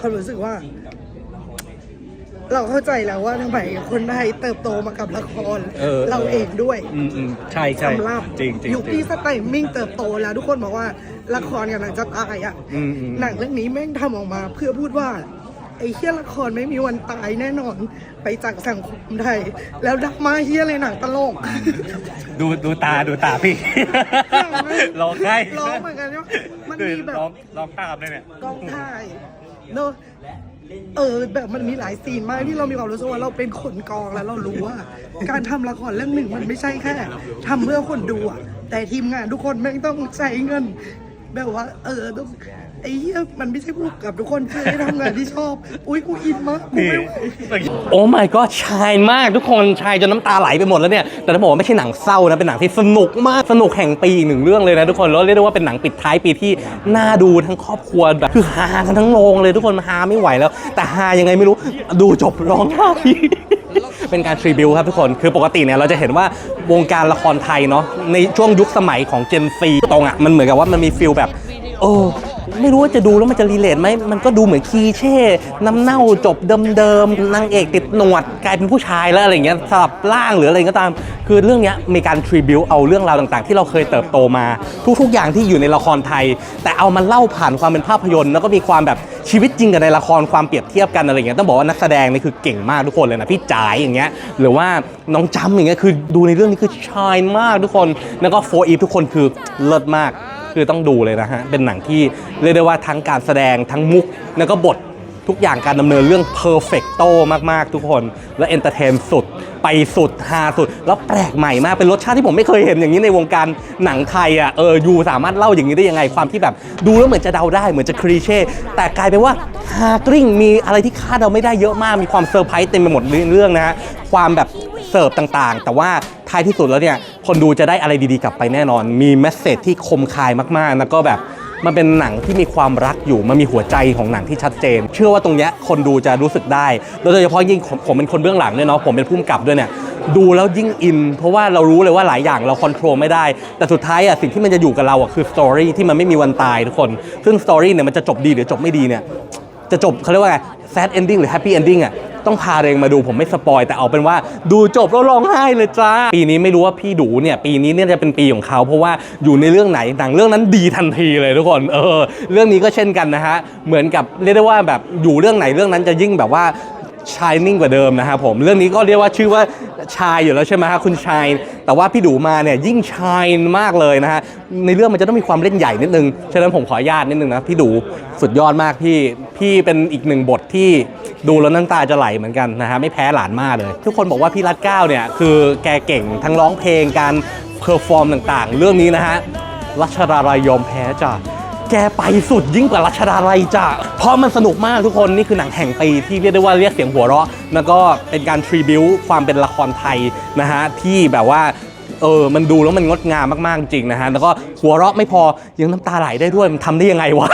ความรู้สึกว่า เราเข้าใจแล้วว่าทำไมคนไทยเติบโตมากับละครเออ เราเองด้วยอืมอืมใช่ใช่สำหรับจริงจริงยุคจริที่ง สไตรมมิ่งเติบโตแล้วทุกคนบอกว่าละครกับหนังจะตายอะอืมอืม หนังเรื่องนี้แม่งทำออกมา เพื่อพูดว่า ไอ้เฮียละครไม่มีวันตายแน่นอนไปจากสังคมไทย แล้วดักมาเฮียเลยหนังตลก ดูดูตาดูตาพี่ ร้องไห้ร้องเหมือนกันเนอะมันมีแบบร้องร้องตามเลยเนี่ยกองถ่ายเนอะเออแบบมันมีหลายซีนมากที่เรามีความรู้สึกว่าเราเป็นคนกองแล้วเรารู้ว่า การทำละครเรื่องหนึ่งมันไม่ใช่แค่ทำเพื่อคนดูอะแต่ทีมงานทุกคนแม่งต้องใช้เงิน แบบว่า เออต้องไอ้เหี้ยมันไม่ใช่พวกกับทุกคนเพื่อให้ทำงานที่ชอบ อุ้ยกูอินมากกูไม่ไหวโอ้ my god ชายมากทุกคนชายจนน้ำตาไหลไปหมดแล้วเนี่ย แต่ต้องบอกว่าไม่ใช่หนังเศร้านะ เป็นหนังที่สนุกมากสนุกแห่งปีอีกหนึ่งเรื่องเลยนะทุกคนแล้วเรียกได้ว่าเป็นหนังปิดท้ายปีที่น่าดูทั้งครอบครัวแบบคือฮากันทั้งโรงเลยทุกคนฮาไม่ไหวแล้ว แต่ฮายังไงไม่รู้ดูจบร้องไห้ เป็นการทรีบิวครับทุกคน คือปกติเนี่ยเราจะเห็นว่าวงการละครไทยเนาะในช่วงยุคสมัยของเจนซีตรงอะมันเหมือนกับว่ามันมีฟิลแบบ โออ ไม่รู้ว่าจะดูแล้วมันจะรีเลทไหมมันก็ดูเหมือนคีเช่น้ำเน่าจบเดิมๆนางเอกติดหนวดกลายเป็นผู้ชายแล้วอะไรเงี้ยสลับร่างหรืออะไรก็ตาม คือเรื่องนี้มีการทรีบิวเอาเรื่องราวต่างๆ ที่เราเคยเติบโตมา ทุกๆอย่างที่อยู่ในละครไทย แต่เอามาเล่าผ่านความเป็นภาพยนตร์แล้วก็มีความแบบชีวิตจริงกับในละครความเปรียบเทียบกันอะไรเงี้ยต้องบอกว่านักแสดงนี่คือเก่งมากทุกคนเลยนะพี่จ๋ายอย่างเงี้ยหรือว่าน้องจำอย่างเงี้ยคือดูในเรื่องนี้คือชายมากทุกคน แล้วก็โฟอีฟทุกคนคือเลิศมาก คือต้องดูเลยนะฮะ เป็นหนังที่เรียกได้ว่าทั้งการแสดงทั้งมุก แล้วก็บททุกอย่างการดำเนินเรื่องเพอร์เฟกโตมาก ๆ ทุกคน และเอนเตอร์เทนสุด ไปสุดฮาสุด แล้วแปลกใหม่มาก เป็นรสชาติที่ผมไม่เคยเห็นอย่างนี้ในวงการหนังไทยอะเออยูสามารถเล่าอย่างนี้ได้ยังไงความที่แบบดูแล้วเหมือนจะเดาได้เหมือนจะคลีเช่แต่กลายเป็นว่าฮากริ้งมีอะไรที่คาดเดาไม่ได้เยอะมากมีความเซอร์ไพรส์เต็มไปหมดในเรื่องนะฮะความแบบเสิร์ฟต่างๆ แต่ว่า ท้ายที่สุดแล้วเนี่ยคนดูจะได้อะไรดีๆกลับไปแน่นอน มีแมสเซจที่คมคายมากๆ แล้วก็แบบมันเป็นหนังที่มีความรักอยู่ มันมีหัวใจของหนังที่ชัดเจน เชื่อว่าตรงเนี้ยคนดูจะรู้สึกได้ โดยเฉพาะยิ่งผมผมเป็นคนเบื้องหลังด้วยเนาะ ผมเป็นผู้กำกับด้วยเนี่ย ดูแล้วยิ่งอิน เพราะว่าเรารู้เลยว่าหลายอย่างเราควบคุมไม่ได้ แต่สุดท้ายอะสิ่งที่มันจะอยู่กับเราอะคือสตอรี่ที่มันไม่มีวันตายทุกคน ซึ่งสตอรี่เนี่ยมันจะจบดีหรือจบไม่ดีเนี่ย จะจบเขาเรียกว่าไง sad ending หรือ happy ending อะ ต้องพาเรงมาดูผมไม่สปอยแต่เอาเป็นว่าดูจบแล้วร้องไห้เลยจ้า ปีนี้ไม่รู้ว่าพี่ดูเนี่ยปีนี้เนี่ยจะเป็นปีของเขาเพราะว่าอยู่ในเรื่องไหนหนังเรื่องนั้นดีทันทีเลยทุกคนเออเรื่องนี้ก็เช่นกันนะฮะเหมือนกับเรียกได้ว่าแบบอยู่เรื่องไหนเรื่องนั้นจะยิ่งแบบว่าชายนิ่งกว่าเดิมนะครับผมเรื่องนี้ก็เรียกว่าชื่อว่าชายอยู่แล้วใช่ไหมฮะคุณชาย แต่ว่าพี่ดูมาเนี่ยยิ่งชายมากเลยนะฮะในเรื่องมันจะต้องมีความเล่นใหญ่นิดนึงฉะนั้นผมขออนุญาตนิดนึงนะพี่ดูสุดยอดมากพี่พี่เป็นอีกหนึ่งบทที่ ดูแล้วน้ำตาจะไหลเหมือนกันนะฮะไม่แพ้หลานมากเลย ทุกคนบอกว่าพี่รัดเก้าเนี่ยคือแกเก่งทั้งร้องเพลงการเพอร์ฟอร์มต่างๆ เรื่องนี้นะฮะรัชดาลัยยอมแพ้จ้ะแกไปสุดยิ่งกว่ารัชดาลัยจ้ะ เพราะมันสนุกมากทุกคนนี่คือหนังแห่งปีที่เรียกได้ว่าเรียกเสียงหัวเราะ แล้วก็เป็นการทรีบิวความเป็นละครไทยนะฮะที่แบบว่า เออมันดูแล้วมันงดงามมากๆจริงนะฮะแล้วก็หัวเราะไม่พอยังน้ำตาไหลได้ด้วยมันทำได้ยังไงวะ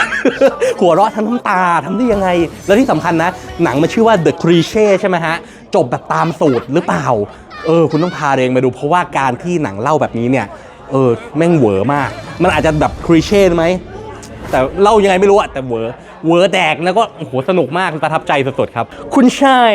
หัวเราะทั้งน้ำตาทำได้ยังไง แล้วที่สำคัญนะ หนังมันชื่อว่า The Cliché ใช่ไหมฮะ จบแบบตามสูตรหรือเปล่า เออ คุณต้องพาเองมาดูเพราะว่าการที่หนังเล่าแบบนี้เนี่ยเออแม่งเหวอมาก มันอาจจะแบบคลีเช่ไหมแต่เล่ายังไงไม่รู้อะแต่เวอร์เวอร์แดกแล้วก็โอ้โหสนุกมากประทับใจสุดๆครับ คุณชาย